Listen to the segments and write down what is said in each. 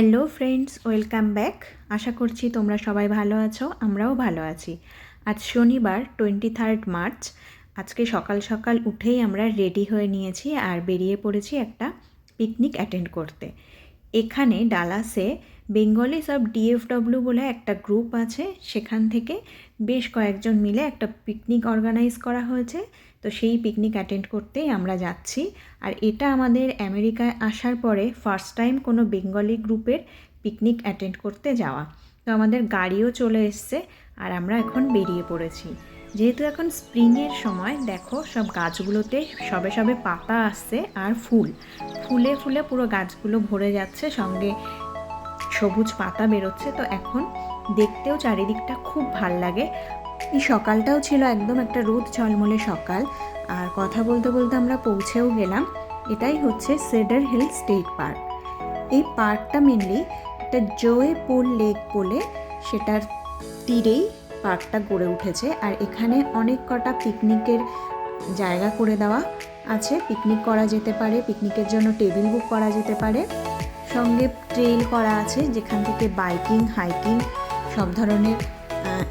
Hello friends welcome back আশা করছি তোমরা সবাই ভালো আছো, আমরাও ভালো আছি। আজ শনিবার টোয়েন্টি থার্ড মার্চ আজকে সকাল সকাল উঠেই আমরা রেডি হয়ে নিয়েছি আর বেরিয়ে পড়েছি একটা পিকনিক অ্যাটেন্ড করতে। এখানে ডালাসে বেঙ্গলি সব ডিএফডব্লিউ বলে একটা গ্রুপ আছে। সেখান থেকে বেশ কয়েকজন মিলে একটা পিকনিক অর্গানাইজ করা হয়েছে। তো সেই পিকনিক অ্যাটেন্ড করতেই আমরা যাচ্ছি। আর এটা আমাদের আমেরিকায় আসার পরে ফার্স্ট টাইম কোনো বেঙ্গলি গ্রুপের পিকনিক অ্যাটেন্ড করতে যাওয়া। তো আমাদের গাড়িও চলে এসছে আর আমরা এখন বেরিয়ে পড়েছি। যেহেতু এখন স্প্রিংয়ের সময়, দেখো সব গাছগুলোতে সবে সবে পাতা আসছে আর ফুল। ফুলে ফুলে পুরো গাছগুলো ভরে যাচ্ছে, সঙ্গে সবুজ পাতা বেরোচ্ছে। তো এখন দেখতেও চারিদিকটা খুব ভালো লাগে। এই সকালটাও ছিল একদম একটা রোদ ঝলমলে সকাল। আর কথা বলতে বলতে আমরা পৌঁছেও গেলাম। এটাই হচ্ছে সেডার হিল স্টেট পার্ক। এই পার্কটা মেনলি একটা জোয়ে পুল লেক বলে সেটার তীরেই পার্কটা গড়ে উঠেছে। আর এখানে অনেক কটা পিকনিকের জায়গা করে দেওয়া আছে। পিকনিক করা যেতে পারে, পিকনিকের জন্য টেবিল বুক করা যেতে পারে। সঙ্গে ট্রেল করা আছে যেখান থেকে বাইকিং, হাইকিং সব ধরনের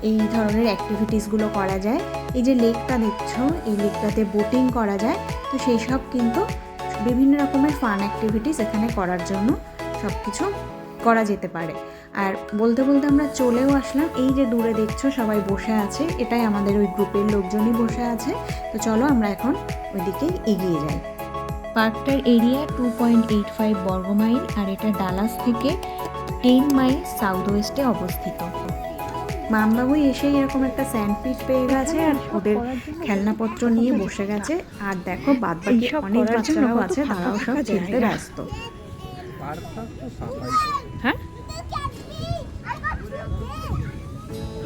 এই ধরনের অ্যাক্টিভিটিসগুলো করা যায়। এই যে লেকটা দেখছ, এই লেকটাতে বোটিং করা যায়। তো সেই সব কিন্তু বিভিন্ন রকমের ফান অ্যাক্টিভিটিস এখানে করার জন্য সব কিছু করা যেতে পারে। আর বলতে বলতে আমরা চলেও আসলাম। এই যে দূরে দেখছ, সবাই বসে আছে। এটাই আমাদের ওই গ্রুপের লোকজনই বসে আছে। তো চলো আমরা এখন ওইদিকেই এগিয়ে যাই। পার্কটার area two point eight five বর্গমাইল, আর এটা ডালাস থেকে টেন মাইল সাউথ ওয়েস্টে অবস্থিত। মামবাবুই এসেই এরকম একটা স্যান্ডপিচ পেয়ে গেছে আর ওদের খেলনাপত্র নিয়ে বসে গেছে। আর দেখো বাদ বাকি অনেক বাচ্চারাও আছে তারাও সব খেলতে ব্যস্ত। হ্যাঁ?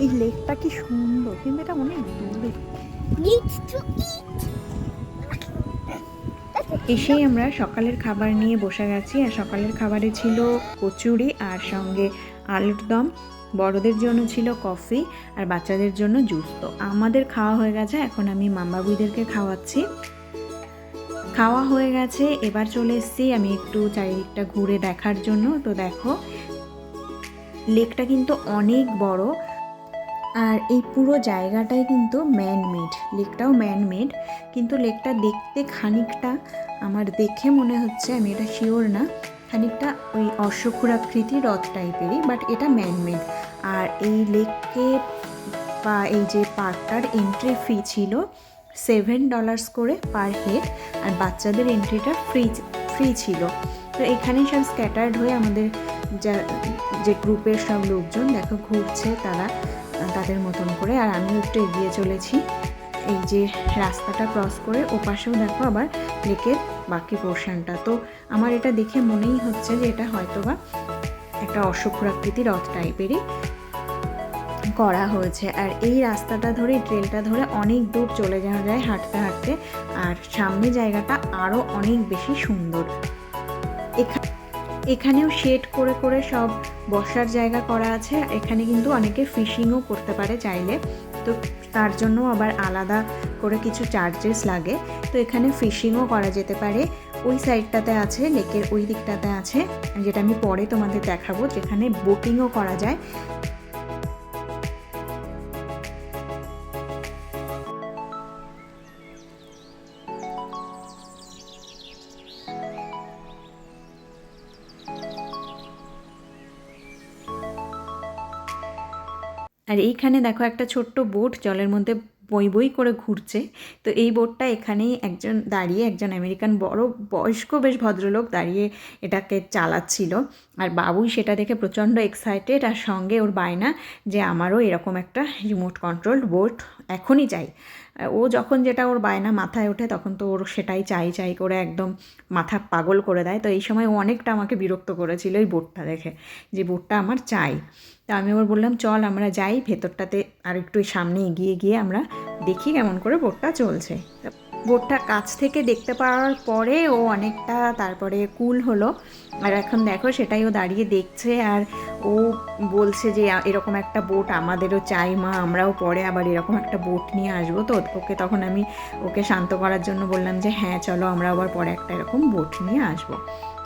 এই লেকটা কি সুন্দর কিন্তু এটা অনেক দূরে। এসেই আমরা সকালের খাবার নিয়ে বসে গেছি আর সকালের খাবারে ছিল কচুরি আর সঙ্গে আলুর দম, বড়দের জন্য ছিল কফি আর বাচ্চাদের জন্য জুস। তো আমাদের খাওয়া হয়ে গেছে, এখন আমি মাম্বাবুইদেরকে খাওয়াচ্ছি। খাওয়া হয়ে গেছে, এবার চলে এসেছি আমি একটু চারিদিকটা ঘুরে দেখার জন্য। তো দেখো, লেকটা কিন্তু অনেক বড় আর এই পুরো জায়গাটাই কিন্তু ম্যানমেড লেকটাও ম্যানমেড কিন্তু লেকটা দেখতে খানিকটা আমার দেখে মনে হচ্ছে, আমি এটা শিওর না। খানিকটা ওই অশ্বক্ষুরাকৃতি রথ টাইপেরই বাট এটা ম্যানমেড আর এই লেককে বা এই যে পার্কটার এন্ট্রি ফি ছিল সেভেন ডলার্স করে পার হেড আর বাচ্চাদের এন্ট্রিটা ফ্রি ফ্রি ছিল। তো এখানে সব স্ক্যাটার্ড হয়ে আমাদের যা, যে গ্রুপের সব লোকজন, দেখো ঘুরছে তারা, তাদের মতন করে, আর আমিও একটু এগিয়ে চলেছি। এই যে রাস্তাটা ক্রস করে, ওপাশেও দেখো আবার লেকের পোর্শনটা তো আমার এটা দেখে মনেই হচ্ছে যে এটা হয়তোবা একটা অশ্বক্ষুরাকৃতি রথ টাইপেরই করা হয়েছে। আর এই রাস্তাটা ধরে ট্রেলটা ধরে অনেক দূর চলে যাওয়া যায় হাঁটতে হাঁটতে। আর সামনে জায়গাটা আরও অনেক বেশি সুন্দর। এখা- এখানেও শেড করে করে সব বসার জায়গা করা আছে। এখানে কিন্তু অনেকে ফিশিংও করতে পারে চাইলে। তো তার জন্য আবার আলাদা করে কিছু চার্জেস লাগে। তো এখানে ফিশিংও করা যেতে পারে। ওই সাইডটাতে আছে লেকের ওই দিকটাতে আছে। যেটা আমি পরে তোমাদের দেখাবো, যেখানে বোটিংও করা যায়। আর এইখানে দেখো একটা ছোট্ট বোট জলের মধ্যে বই বই করে ঘুরছে। তো এই বোটটা এখানেই একজন দাঁড়িয়ে, একজন আমেরিকান বড় বয়স্ক বেশ ভদ্রলোক দাঁড়িয়ে এটাকে চালাচ্ছিল। আর বাবুই সেটা দেখে প্রচণ্ড এক্সাইটেড আর সঙ্গে ওর বায়না যে আমারও এরকম একটা রিমোট কন্ট্রোল বোট এখনই চাই। ও যখন যেটা ওর বায়না মাথায় ওঠে, তখন তো ওর সেটাই চাই চাই করে একদম মাথা পাগল করে দেয়। তো এই সময় ও অনেকটা আমাকে বিরক্ত করেছিল ওই বোটটা দেখে, যে বোটটা আমার চাই। তা আমি ওর বললাম, চল আমরা যাই, ভেতরটাতে আর একটু সামনে এগিয়ে গিয়ে আমরা দেখি কেমন করে বোটটা চলছে। তা বোটটা কাছ থেকে দেখতে পাওয়ার পরে ও অনেকটা তারপরে কুল হলো। আর এখন দেখো সেটাই ও দাঁড়িয়ে দেখছে আর ও বলছে যে এরকম একটা বোট আমাদেরও চাই মা, আমরাও পরে আবার এরকম একটা বোট নিয়ে আসব। তো ওকে তখন আমি ওকে শান্ত করার জন্য বললাম যে হ্যাঁ চলো আমরা আবার পরে একটা এরকম বোট নিয়ে আসব।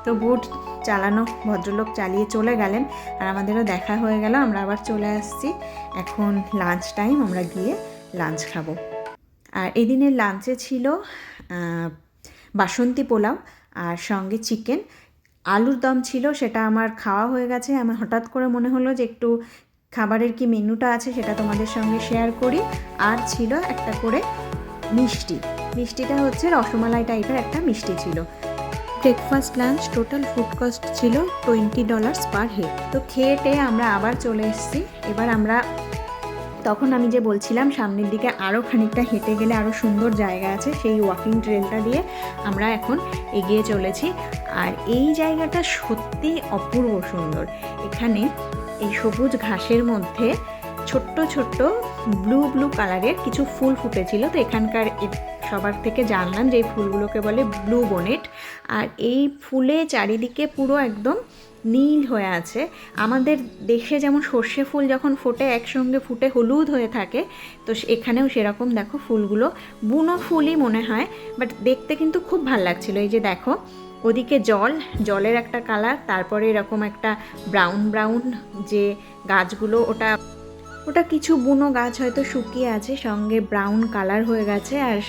তো তো বোট চালানো ভদ্রলোক চালিয়ে চলে গেলেন আর আমাদেরও দেখা হয়ে গেল। আমরা আবার চলে আসছি। এখন লাঞ্চ টাইম আমরা গিয়ে লাঞ্চ খাব। আর এদিনের লাঞ্চে ছিল বাসন্তী পোলাও আর সঙ্গে চিকেন। আলুর দম ছিল, সেটা আমার খাওয়া হয়ে গেছে। আমার হঠাৎ করে মনে হলো যে একটু খাবারের কি মেনুটা আছে সেটা তোমাদের সঙ্গে শেয়ার করি। আর ছিল একটা করে মিষ্টি। মিষ্টিটা হচ্ছে রসমালাই টাইপের একটা মিষ্টি ছিল। Breakfast lunch total food cost ছিল টোয়েন্টি ডলার্স পার হেড তো খেয়ে টেয়ে আমরা আবার চলে এসেছি। এবার আমরা তখন আমি যে বলছিলাম, সামনের দিকে আরও খানিকটা হেঁটে গেলে আরও সুন্দর জায়গা আছে, সেই ওয়াকিং ট্রেলটা দিয়ে আমরা এখন এগিয়ে চলেছি। আর এই জায়গাটা সত্যি অপূর্ব সুন্দর। এখানে এই সবুজ ঘাসের মধ্যে ছোট্ট ছোট্ট ব্লু ব্লু কালারের কিছু ফুল ফুটেছিল। তো এখানকার সবার থেকে জানলাম যে এই ফুলগুলোকে বলে ব্লু বোনেট আর এই ফুলে চারিদিকে পুরো একদম নীল হয়ে আছে। আমাদের দেশে যেমন সর্ষে ফুল যখন ফোটে, একসঙ্গে ফুটে হলুদ হয়ে থাকে, তো এখানেও সেরকম দেখো ফুলগুলো। বুনো ফুলই মনে হয় বাট দেখতে কিন্তু খুব ভালো লাগছিল। এই যে দেখো, ওদিকে জল, জলের একটা কালার তারপরে এরকম একটা ব্রাউন ব্রাউন যে গাছগুলো, ওটা ওটা কিছু বুনো গাছ হয়তো শুকিয়ে আছে, সঙ্গে ব্রাউন কালার হয়ে গেছে, আর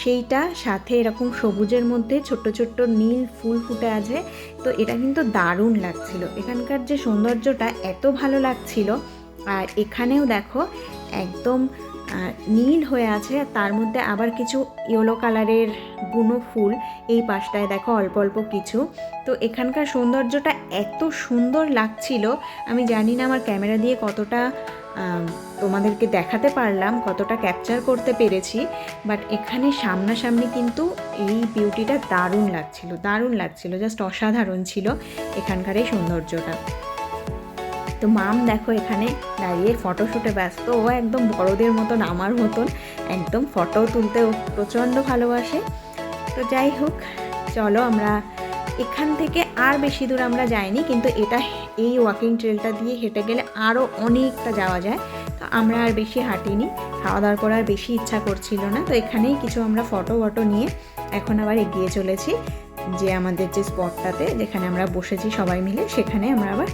সেইটা সাথে এরকম সবুজের মধ্যে ছোট্ট ছোট্ট নীল ফুল ফুটে আছে। তো এটা কিন্তু দারুণ লাগছিল। এখানকার যে সৌন্দর্যটা এত ভালো লাগছিল। আর এখানেও দেখো একদম নীল হয়ে আছে তার মধ্যে আবার কিছু ইয়েলো কালারের বুনো ফুল এই পাশটায় দেখো অল্প অল্প কিছু। তো এখানকার সৌন্দর্যটা এত সুন্দর লাগছিল। আমি জানি না আমার ক্যামেরা দিয়ে কতটা তোমাদেরকে দেখাতে পারলাম কতটা ক্যাপচার করতে পেরেছি বাট এখানে সামনাসামনি কিন্তু এই বিউটিটা দারুণ লাগছিল দারুণ লাগছিল জাস্ট অসাধারণ ছিল এখানকার এই সৌন্দর্যটা। তো মাম দেখো এখানে দাঁড়িয়ে ফটোশ্যুটে ব্যস্ত, ও একদম বড়দের মতন, আমার মতন, একদম ফটো তুলতে প্রচণ্ড ভালোবাসে। তো যাই হোক, চলো আমরা এখান থেকে আর বেশি দূর আমরা যাইনি, কিন্তু এটা এই ওয়াকিং ট্রেলটা দিয়ে হেঁটে গেলে আরও অনেকটা যাওয়া যায়। তো আমরা আর বেশি হাঁটিনি, খাওয়া দাওয়া করার বেশি ইচ্ছা করছিল না। তো এখানেই কিছু আমরা ফটো ফটো নিয়ে এখন আবার এগিয়ে চলেছি, যে আমাদের যে স্পটটাতে যেখানে আমরা বসেছি সবাই মিলে, সেখানে আমরা আবার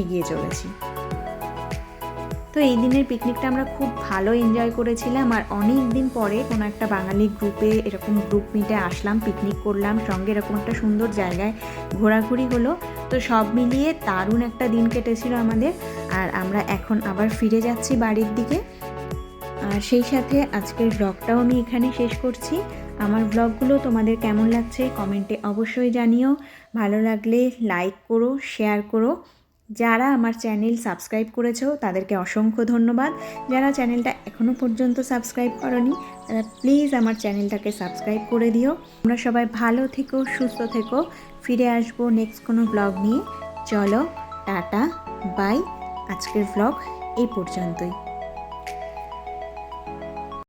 এগিয়ে চলেছি। তো এই দিনের পিকনিকটা আমরা খুব ভালো এনজয় করেছিলাম আর অনেক দিন পরে কোনো একটা বাঙালি গ্রুপে এরকম গ্রুপ মিটে আসলাম পিকনিক করলাম, সঙ্গে এরকম একটা সুন্দর জায়গায় ঘোরাঘুরি হলো। তো সব মিলিয়ে দারুণ একটা দিন কেটেছিল আমাদের আর আমরা এখন আবার ফিরে যাচ্ছি বাড়ির দিকে। আর সেই সাথে আজকের ব্লগটাও আমি এখানে শেষ করছি। আমার ব্লগগুলো তোমাদের কেমন লাগছে কমেন্টে অবশ্যই জানিও। ভালো লাগলে লাইক করো শেয়ার করো। যারা আমার চ্যানেল সাবস্ক্রাইব করেছ, তাদেরকে অসংখ্য ধন্যবাদ। যারা চ্যানেলটা এখনও পর্যন্ত সাবস্ক্রাইব করনি, তারা প্লিজ আমার চ্যানেলটাকে সাবস্ক্রাইব করে দিও। আমরা সবাই ভালো থেকো, সুস্থ থেকো। ফিরে আসব নেক্সট কোনো ব্লগ নিয়ে। চলো, টাটা বাই আজকের ব্লগ এই পর্যন্তই।